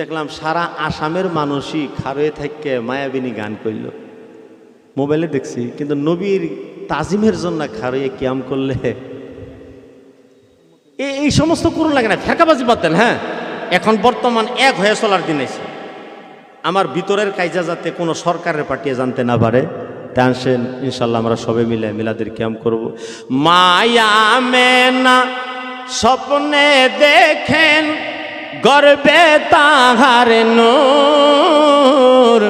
দেখলাম সারা আসামের মানুষই খারয়ে থেকে মায়াবিনী গান করল মোবাইলে দেখছি, কিন্তু নবীর তাজিমের জন্য খারয়ে কিয়াম করলে এই সমস্ত করুন লাগে না, ফেঁকাবাজি দেন হ্যাঁ? এখন বর্তমান এক হয়ে চলার দিন এসে। আমার ভিতরের কাজা যাতে কোনো সরকারের পাঠিয়ে জানতে না পারে, তা আসেন ইনশাল্লাহ আমরা সবে মিলে মিলাদের ক্যাম করব। মায়া মেনা স্বপ্নে দেখেন গর্বে তাহার নূর,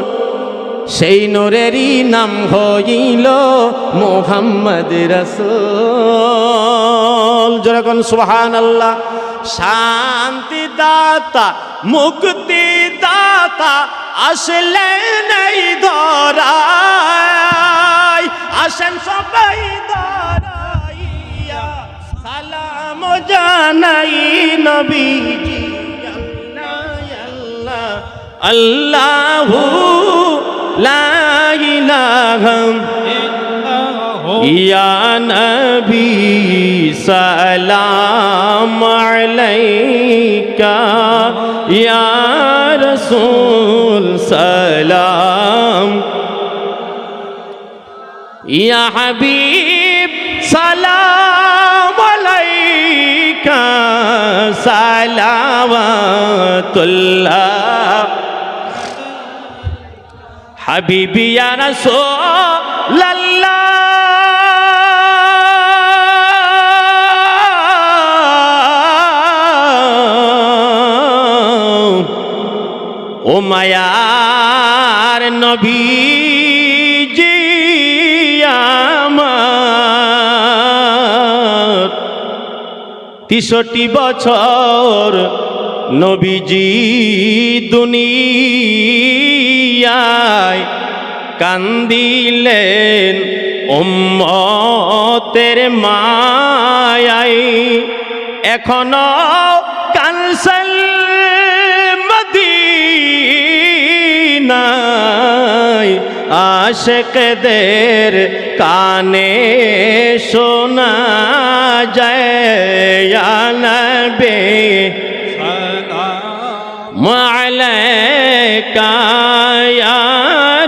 সেই নূরেরই নাম হইল মোহাম্মদ রসুল। যেরকম সুহান আল্লাহ শান্তি দাতা মুক্তি দাতা আসলে নেই ধরাই আসেন সবাই ধরাইয়া সালাম জানাই নবীজি। আল্লাহ লা ইলাহা ইয়া নবী সালাম আলাইকা ইয়া রাসূল সালাম ইয়া হাবিব সালাম আলাইকা সালাওয়াতুল্লাহ হাবিবি ইয়া রাসূলাল্লাহ। ও মায়ার আমার। তিষট্টি বছর নবীজি দুনিয়ায় কান্দিলেন উম্মতের মায়াই। এখনও কানসাল মদিনায় আশেকদের কানে শোনা যায়। নবে মালাইকা ইয়া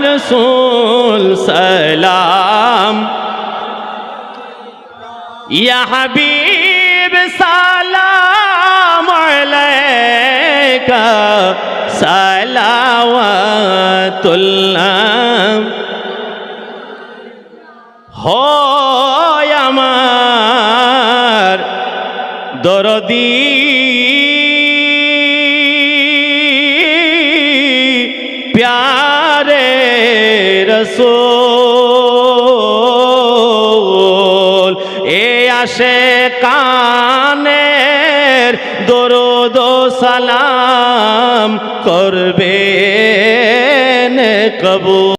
রাসূল সালাম। ইয়া হাবিব সালাম আলাইকা সালাওয়াতুল্লাহ। হয় আমার দরদি প্যারে রসোল এ আসে কানের দরদ সালাম করবে কবু